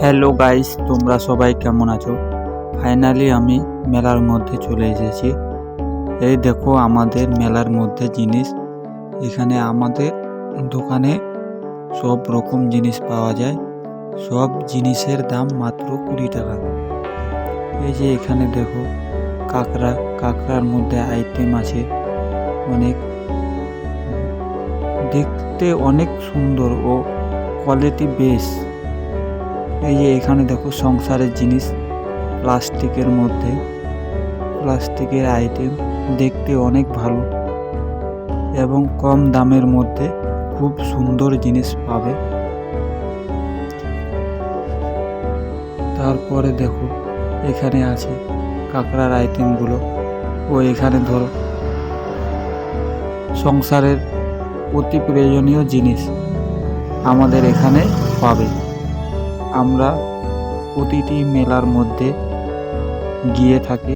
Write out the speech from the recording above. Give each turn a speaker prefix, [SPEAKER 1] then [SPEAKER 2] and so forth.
[SPEAKER 1] Hello guys তোমরা সবাই কেমন আছো? ফাইনালি আমি মেলার মধ্যে চলে এসেছি। এই দেখো আমাদের মেলার মধ্যে জিনিস। এখানে আমাদের দোকানে সব রকম জিনিস পাওয়া যায়। সব জিনিসের দাম মাত্র কুড়ি টাকা। এই যে এখানে দেখো, কাঁকড়া, কাঁকড়ার মধ্যে আইটেম আছে। অনেক দেখতে অনেক সুন্দর ও কোয়ালিটি বেশ। এই যে এখানে দেখো সংসারের জিনিস, প্লাস্টিকের মধ্যে, প্লাস্টিকের আইটেম দেখতে অনেক ভালো এবং কম দামের মধ্যে খুব সুন্দর জিনিস পাবে। তারপরে দেখো এখানে আছে কাঁকড়ার আইটেমগুলো ও এখানে ধরো সংসারের অতি প্রয়োজনীয় জিনিস আমাদের এখানে পাবে। আমরা প্রতিটি মেলার মধ্যে গিয়ে থাকি।